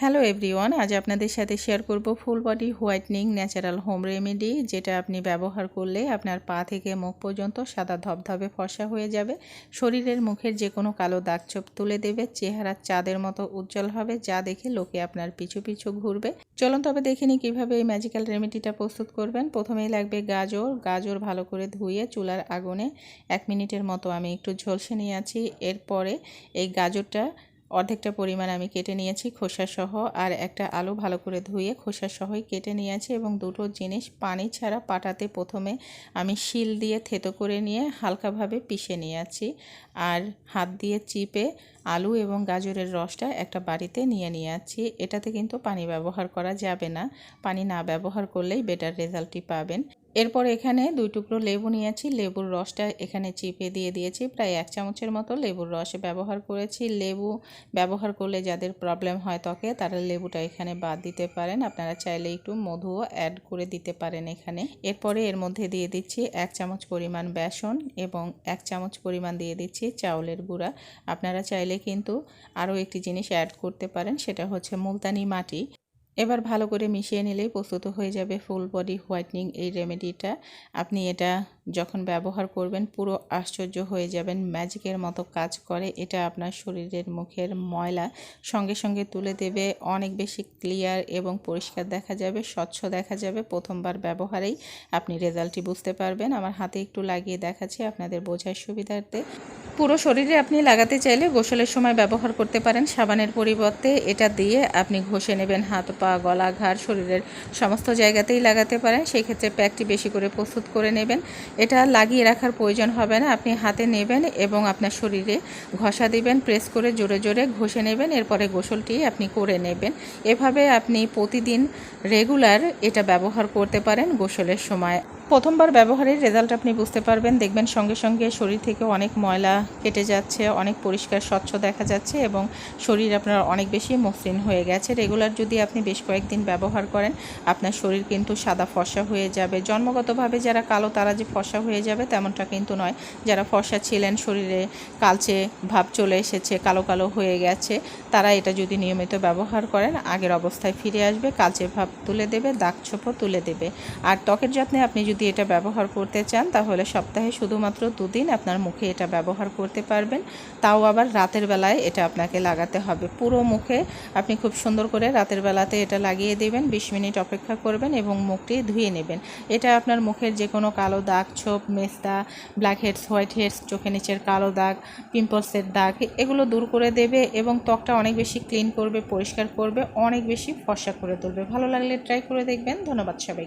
Hello everyone, আজ আপনাদের সাথে শেয়ার করব full body whitening natural home remedy, যেটা আপনি ব্যবহার করলে আপনার পা থেকে মুখ পর্যন্ত সাদা ধবধবে ফসা হয়ে যাবে। শরীরের মুখের যে কোনো কালো দাগছোপ তুলে দেবে চেহারা চাঁদের মতো উজ্জ্বল হবে, যা দেখে লোকে আপনার পিছু পিছু ঘুরবে। চলুন তবে দেখিনি কীভাবে এই ম্যাজিক্যাল রেমেডিটা প্রস্তুত করবেন। প্রথমেই লাগবে গাজর গাজর ভালো করে ধুয়ে চুলার আগুনে এক মিনিটের মতো আমি একটু ঝলসে নিয়ে আছি। এরপরে এই গাজরটা অর্ধেকটা পরিমাণ আমি কেটে নিয়েছি খোসাসহ আর একটা আলু ভালো করে ধুয়ে খোসাসহই কেটে নিয়েছি এবং দুটো জিনিস পানি ছাড়া পাটাতে প্রথমে আমি শিল দিয়ে থেতো করে নিয়ে হালকাভাবে পিষে নিয়েছি। আর হাত দিয়ে চিপে আলু এবং গাজরের রসটা একটা বাড়িতে নিয়ে নিয়েছি। এটাতে কিন্তু পানি ব্যবহার করা যাবে না। পানি না ব্যবহার করলেই বেটার রেজাল্টটি পাবেন। এরপর এখানে দুই টুকরো লেবু নিয়েছি। লেবুর রসটা এখানে চিপে দিয়ে দিয়েছি। প্রায় এক চামচের মতো লেবুর রস ব্যবহার করেছি। লেবু ব্যবহার করলে যাদের প্রবলেম হয় ত্বকে, তারা লেবুটা এখানে বাদ দিতে পারেন। আপনারা চাইলে একটু মধুও অ্যাড করে দিতে পারেন এখানে। এরপরে এর মধ্যে দিয়ে দিচ্ছি এক চামচ পরিমাণ বেসন এবং এক চামচ পরিমাণ দিয়ে দিচ্ছি চাউলের গুঁড়া। আপনারা চাইলে কিন্তু আরও একটি জিনিস অ্যাড করতে পারেন, সেটা হচ্ছে মুলতানি মাটি। এবার ভালো করে মিশিয়ে নিলেই প্রস্তুত হয়ে যাবে ফুল বডি হোয়াইটনিং এই রেমেডিটা আপনি এটা যখন ব্যবহার করবেন, পুরো আশ্চর্য হয়ে যাবেন। ম্যাজিকের মতো কাজ করে। এটা আপনার শরীরের মুখের ময়লা সঙ্গে সঙ্গে তুলে দেবে। অনেক বেশি ক্লিয়ার এবং পরিষ্কার দেখা যাবে, স্বচ্ছ দেখা যাবে প্রথমবার ব্যবহারেই। আপনি রেজাল্টটি বুঝতে পারবেন। আমার হাতে একটু লাগিয়ে দেখাচ্ছি আপনাদের বোঝার সুবিধার্থে। পুরো শরীরে আপনি লাগাতে চাইলে গোসলের সময় ব্যবহার করতে পারেন। সাবানের পরিবর্তে এটা দিয়ে আপনি ঘষে নেবেন হাত, পা, গলা, ঘাড়, শরীরের সমস্ত জায়গাতেই লাগাতে পারেন। সেই ক্ষেত্রে প্যাকটি বেশি করে প্রস্তুত করে নেবেন। এটা লাগিয়ে রাখার প্রয়োজন হবে না। আপনি হাতে নেবেন এবং আপনার শরীরে ঘষা দিবেন, প্রেস করে জোরে জোরে ঘষে নেবেন। এরপরে গোসলটি আপনি করে নেবেন। এভাবে আপনি প্রতিদিন রেগুলার এটা ব্যবহার করতে পারেন গোসলের সময়। প্রথমবার ব্যবহারের রেজাল্ট আপনি বুঝতে পারবেন। দেখবেন সঙ্গে সঙ্গে শরীর থেকে অনেক ময়লা কেটে যাচ্ছে, অনেক পরিষ্কার স্বচ্ছ দেখা যাচ্ছে এবং শরীর আপনার অনেক বেশি মসৃণ হয়ে গেছে। রেগুলার যদি আপনি বেশ কয়েকদিন ব্যবহার করেন, আপনার শরীর কিন্তু সাদা ফসা হয়ে যাবে। জন্মগতভাবে যারা কালো, তারা যে ফসা হয়ে যাবে তেমনটা কিন্তু নয়। যারা ফসা ছিলেন, শরীরে কালচে ভাব চলে এসেছে, কালো কালো হয়ে গেছে, তারা এটা যদি নিয়মিত ব্যবহার করেন, আগের অবস্থায় ফিরে আসবে, কালচে ভাব তুলে দেবে, দাগ ছোপও তুলে দেবে। আর ত্বকের যত্নে আপনি যদি এটা ব্যবহার করতে চান, তাহলে সপ্তাহে শুধুমাত্র দুদিন আপনার মুখে এটা ব্যবহার করতে পারবেন। তাও আবার রাতের বেলায় এটা আপনাকে লাগাতে হবে। পুরো মুখে আপনি খুব সুন্দর করে রাতের বেলাতে এটা লাগিয়ে দেবেন, বিশ মিনিট অপেক্ষা করবেন এবং মুখটি ধুয়ে নেবেন। এটা আপনার মুখের যে কোনো কালো দাগ, ছোপ, মেস্তা ব্ল্যাক হেডস হোয়াইট হেডস চোখে নিচের কালো দাগ পিম্পলসের দাগ, এগুলো দূর করে দেবে এবং ত্বকটা অনেক বেশি ক্লিন করবে, পরিষ্কার করবে, অনেক বেশি ফসা করে তুলবে। ভালো লাগলে ট্রাই করে দেখবেন। ধন্যবাদ সবাই